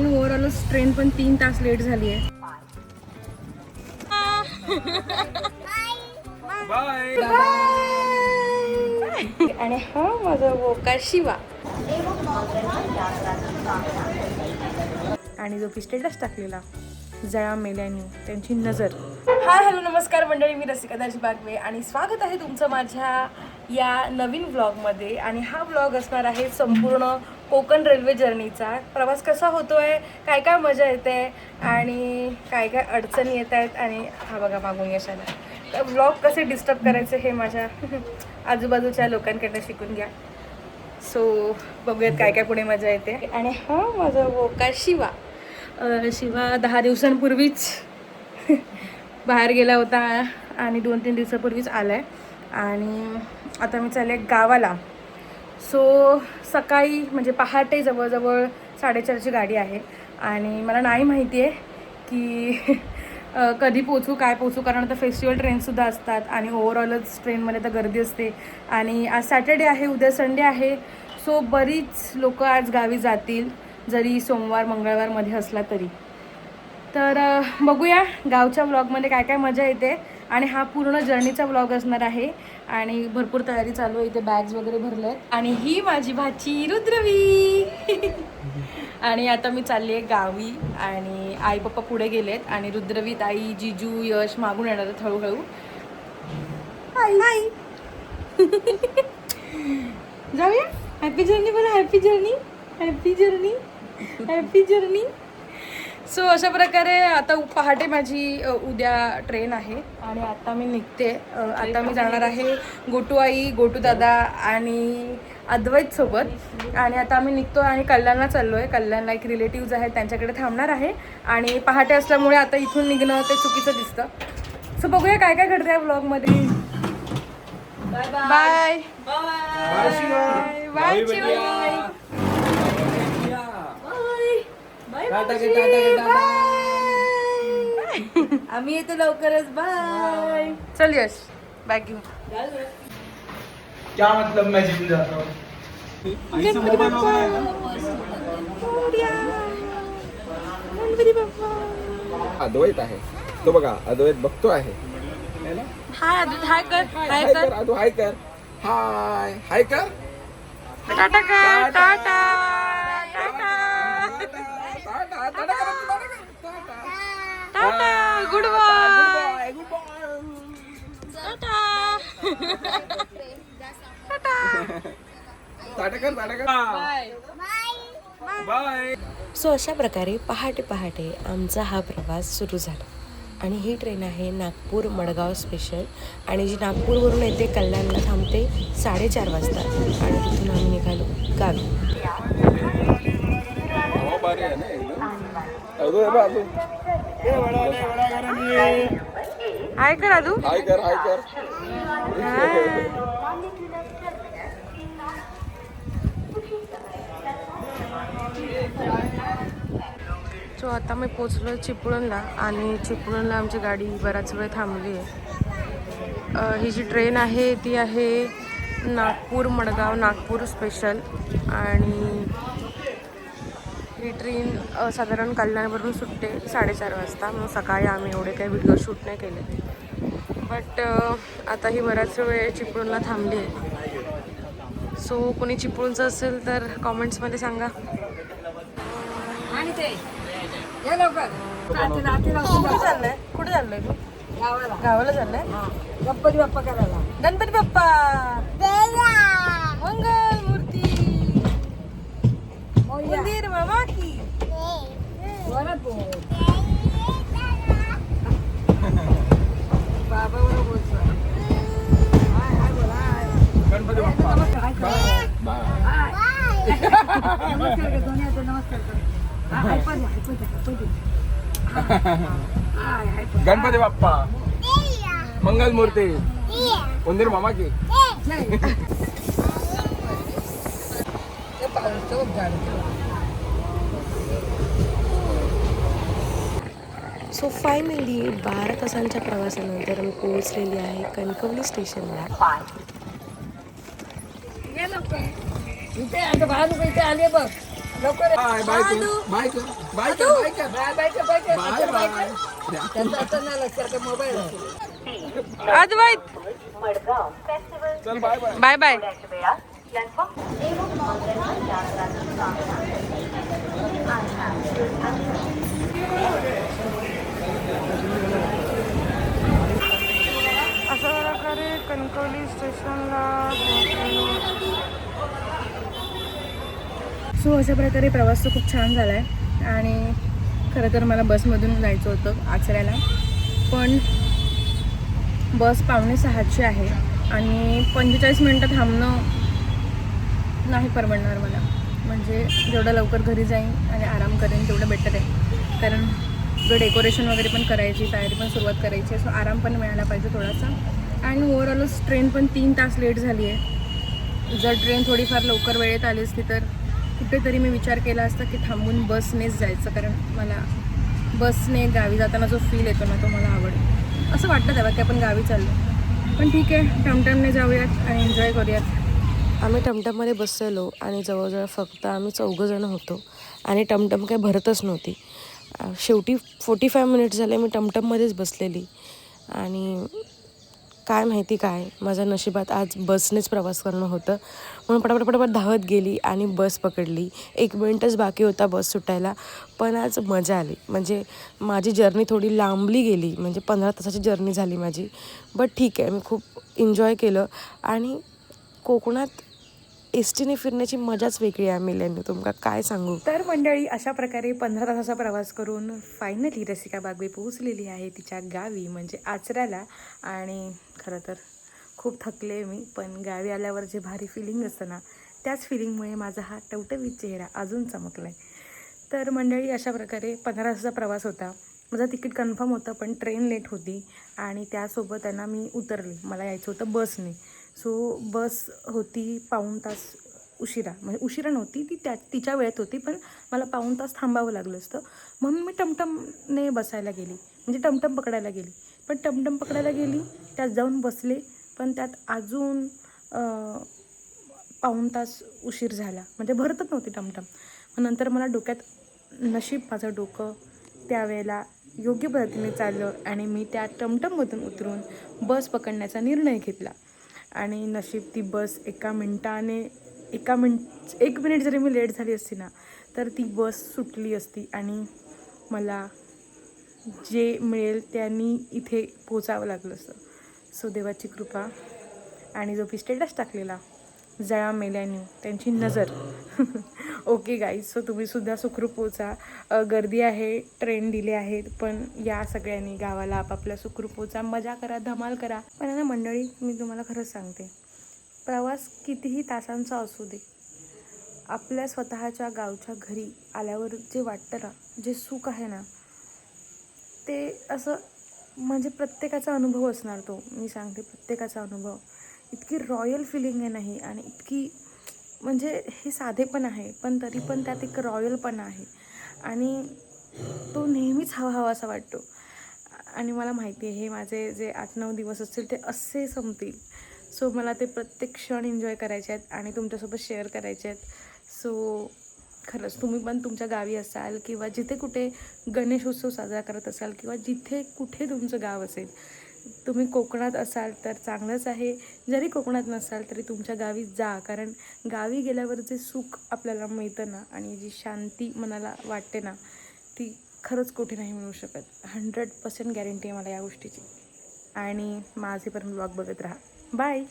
आणि ओव्हरऑलच ट्रेन पण तीन तास लेट झाली आहे. आणि हा माझा बोका शिवा. आणि जो की स्टेटस टाकलेला जळा मेल्यानी त्यांची नजर. हाय हॅलो नमस्कार मंडळी मी रसिका दाजी बागवे आणि स्वागत आहे तुमचं माझ्या या नवीन व्लॉगमध्ये आणि हा व्लॉग असणार आहे संपूर्ण कोकण रेल्वे जर्नीचा. प्रवास कसा होतो आहे काय काय मजा येते? आणि काय काय अडचणी येत आहेत? आणि हा बघा मागून यशाला. तर ब्लॉग कसे डिस्टर्ब करायचे हे माझ्या आजूबाजूच्या लोकांकडनं शिकून घ्या. सो बघूयात काय काय पुढे मजा येते. आणि हा माझा बोका शिवा. शिवा दहा दिवसांपूर्वीच बाहेर गेला होता आणि दोन तीन दिवसापूर्वीच आला आहे आणि आता मी चालले गावाला. सो सकाळी म्हणजे पहाटे जवळजवळ साडेचारची गाडी आहे. आणि मला नाही माहिती आहे की कधी पोचू काय पोचू कारण आता फेस्टिवल ट्रेनसुद्धा असतात आणि ओव्हरऑलच ट्रेनमध्ये तर गर्दी असते. आणि आज सॅटर्डे आहे उद्या संडे आहे. सो बरीच लोक आज गावी जातील जरी सोमवार मंगळवारमध्ये असला तरी. तर बघूया गावच्या व्लॉगमध्ये काय काय मजा येते. आणि हा पूर्ण जर्नीचा व्लॉग असणार आहे. आणि भरपूर तयारी चालू आहे. इथे बॅग्स वगैरे भरले आहेत. आणि ही माझी भाची रुद्रवी. आणि आता मी चालली आहे गावी. आणि आई पप्पा पुढे गेलेत. आणि रुद्रवी ताई जिजू यश मागून येणार आहेत हळूहळू. हाय हाय जाऊया. हॅपी जर्नी बोला. Happy journey happy journey happy journey so अशा प्रकारे आता पहाटे माझी उद्या ट्रेन आहे आणि आता मी निघते. आता मी जाणार आहे गोटू आई गोटू दादा आणि अद्वैत सोबत. आणि आता आम्ही निघतो आणि कल्याणला चाललो आहे कल्याणला एक रिलेटिव्ज आहेत त्यांच्याकडे थांबणार आहे. आणि पहाटे असल्यामुळे आता इथून निघणं ते चुकीचं दिसतं. सो बघूया काय काय घडतं या ब्लॉगमध्ये बाय बाय बाय आम्ही येतो लवकरच. बाय. चल यश बॅग घेऊन. क्या मतलब मैं जिम हूँ? अद्वैत आहे. तो बघा अद्वैत बघतो आहे. है ना? हाय हाय कर हाय हाय कर. हाय कर. हाय. हाय कर. टाटा कर टाटा. टाटा टाटा, टाटा कर, टाटा कर, टाटा. टाटा गुड बाय Good boy. टाटा. टाटा. कर टाटा कर. बाय. सो अशा प्रकारे पहाटे पहाटे आमचा हा प्रवास सुरू झाला. आणि ही ट्रेन आहे नागपूर मडगाव स्पेशल. आणि जी नागपूरवरून येते कल्याणला थांबते साडेचार वाजता. आणि तिथून आम्ही निघालो गावी. हाय कर हाय कर हाय कर. सो आता मी पोचलो चिपळूणला आणि चिपळूणला आमची गाडी बराच वेळ थांबली आहे. ही जी ट्रेन आहे ती आहे नागपूर मडगाव नागपूर स्पेशल. आणि ही ट्रेन साधारण कल्याणवरून सुटते साडेचार वाजता. मग सकाळी आम्ही एवढे काही व्हिडिओ शूट नाही केले. बट आता ही बराच वेळ चिपळूणला थांबली आहे. सो कोणी चिपळूणचं असेल तर कॉमेंट्समध्ये सांगा. आणि ते या लवकर. रात्री रात्री कुठे चाललंय? कुठे चाललंय तू? गावाला. गावाला चाललंय? गणपती बाप्पा करायला. गणपती बाप्पा! मंगल मूर्ती मंदिर बाबा बोल बाबा बरोबर बोलतो हाय हाय बोल हाय गणपती बाप्पा. नमस्कार हाय बाय हाय नमस्कार कर दोन्ही हात नमस्कार कर हाय हाय पण हाय पण हाय पण हाय हाय पण गणपती बाप्पा मंगल मूर्ती. उंदीर मामा की जय ते पाऊस तो सो फायनली बारा तासांच्या प्रवासानंतर मी पोहोचलेली आहे कणकवली स्टेशनला ये लवकर इथे आता बाहेर लोक इथे आले बघ. लवकर बाय बाय कर बाय कर बाय कर बाय कर बाय बाय कर, बाय कर. बाय लवकर बाय बाय कर. त्यांचं असं नाही लक्षात मोबाईल असेल. अद्वैत चल बाय बाय बाय बाय अशा प्रकारे कणकवली स्टेशनला सो अशा प्रकारे प्रवास तर खूप छान झाला आहे आणि खरं तर मला बसमधून जायचं होतं आचऱ्याला पण बस पावणे सहाची आहे आणि पंचेचाळीस मिनटं थांबणं नाही परवडणार मला. म्हणजे जेवढं लवकर घरी जाईन आणि आराम करेन तेवढं बेटर आहे. कारण जो डेकोरेशन वगैरे पण करायची तयारी पण सुरुवात करायची सो आराम पण मिळाला पाहिजे थोडासा. आणि ओव्हरऑलच ट्रेन पण तीन तास लेट झाली आहे. जर ट्रेन थोडीफार लवकर वेळेत आली असती तर कुठेतरी मी विचार केला असता की थांबून बसनेच जायचं कारण मला बसने गावी जाताना जो फील येतो ना तो मला आवडतो. असं वाटतं तेव्हा की आपण गावी चाललो. पण ठीक आहे टमटमने जाऊयात आणि एन्जॉय करूयात. आम्ही टमटममध्ये बसलेलो आणि जवळजवळ फक्त आम्ही चौघंजणं होतो. आणि टमटम काही भरतच नव्हती. शेवटी फोर्टी फाय मिनिट्स झाले मी टमटममध्येच बसलेली. आणि काय माहिती काय? माझ्या नशिबात आज बसनेच प्रवास करणं होतं. म्हणून पटापट पटापट धावत गेली आणि बस पकडली. एक मिनटच बाकी होता बस सुटायला. पण आज मजा आली. म्हणजे माझी जर्नी थोडी लांबली गेली. म्हणजे पंधरा तासाची जर्नी झाली माझी. बट ठीक आहे. मी खूप एन्जॉय केलं. आणि कोकणात एस टीने फिरण्याची मजाच वेगळी आहे मिलेनी तुमका काय सांगू? तर मंडळी अशा प्रकारे पंधरा तासाचा प्रवास करून फायनली रसिका बागवे पोहोचलेली आहे तिच्या गावी म्हणजे आचऱ्याला आणि खरं तर खूप थकले मी पण गावी आल्यावर जे भारी फिलिंग असतं ना त्याच फिलिंगमुळे माझा हा टवटवीत चेहरा अजून चमकला आहे तर मंडळी अशा प्रकारे पंधरा तासाचा प्रवास होता. माझं तिकीट कन्फर्म होतं पण ट्रेन लेट होती. आणि त्यासोबत त्यांना मी उतरले. मला यायचं होतं बसने सो बस होती पाऊण तास उशिरा. म्हणजे उशिरा नव्हती ती त्या तिच्या वेळेत होती पण मला पाऊण तास थांबावं लागलं असतं. म्हणून मी टमटमने बसायला गेली. म्हणजे टमटम पकडायला गेली. पण टमटम पकडायला गेली त्यात जाऊन बसले पण त्यात अजून पाऊण तास उशीर झाला. म्हणजे भरतच नव्हती टमटम. मग नंतर मला डोक्यात नशीब माझं डोकं त्यावेळेला योग्य पद्धतीने चाललं आणि मी त्या टमटममधून उतरून बस पकडण्याचा निर्णय घेतला. आणि नशीब ती बस एका मिनटाने एका मिनट एक मिनिट जरी मी लेट झाली असती ना तर ती बस सुटली असती आणि मला जे मिळेल त्यांनी इथे पोचावं लागलं असतं. सो देवाची कृपा. आणि जो मी स्टेटस टाकलेला जळा मेल्यानी त्यांची नजर. ओके गाईज सो तुम्ही सुद्धा सुखरूप पोचा गर्दी आहे ट्रेन दिले आहेत पण या सगळ्यांनी गावाला आपापल्या सुखरूप पोचा मजा करा धमाल करा. पण आहे ना मंडळी मी तुम्हाला खरंच सांगते. प्रवास कितीही तासांचा असू दे आपल्या स्वतःच्या गावच्या घरी आल्यावर जे वाटतं ना जे सुख आहे ना ते असं म्हणजे प्रत्येकाचा अनुभव असणार तो. मी सांगते प्रत्येकाचा अनुभव. इतकी रॉयल फिलिंग आहे नाही आणि इतकी म्हणजे हे साधे पण आहे पण तरी पण त्यात एक रॉयल पण आहे. आणि तो नेहमीच हवा हवा असा वाटतो. आणि मला माहिती आहे हे माझे जे आठ नऊ दिवस असतील ते असे संपतील. सो मला ते प्रत्येक क्षण एन्जॉय करायचे आहेत आणि तुमच्यासोबत शेअर करायचे आहेत. सो खरंच तुम्ही पण तुमच्या गावी असाल किंवा जिथे कुठे गणेश उत्सव साजरा करत असाल किंवा जिथे कुठे तुमचं गाव असेल तुम्ही कोकणात असाल तर चांगलंच आहे. जरी कोकणात नसाल तरी तुमच्या गावी जा. कारण गावी गेल्यावर जे सुख आपल्याला मिळतं ना आणि जी शांती मनाला वाटते ना ती खरंच कुठे नाही मिळू शकत. हंड्रेड पर्सेंट गॅरंटी आहे मला या गोष्टीची. आणि माझे पण ब्लॉग बघत राहा. बाय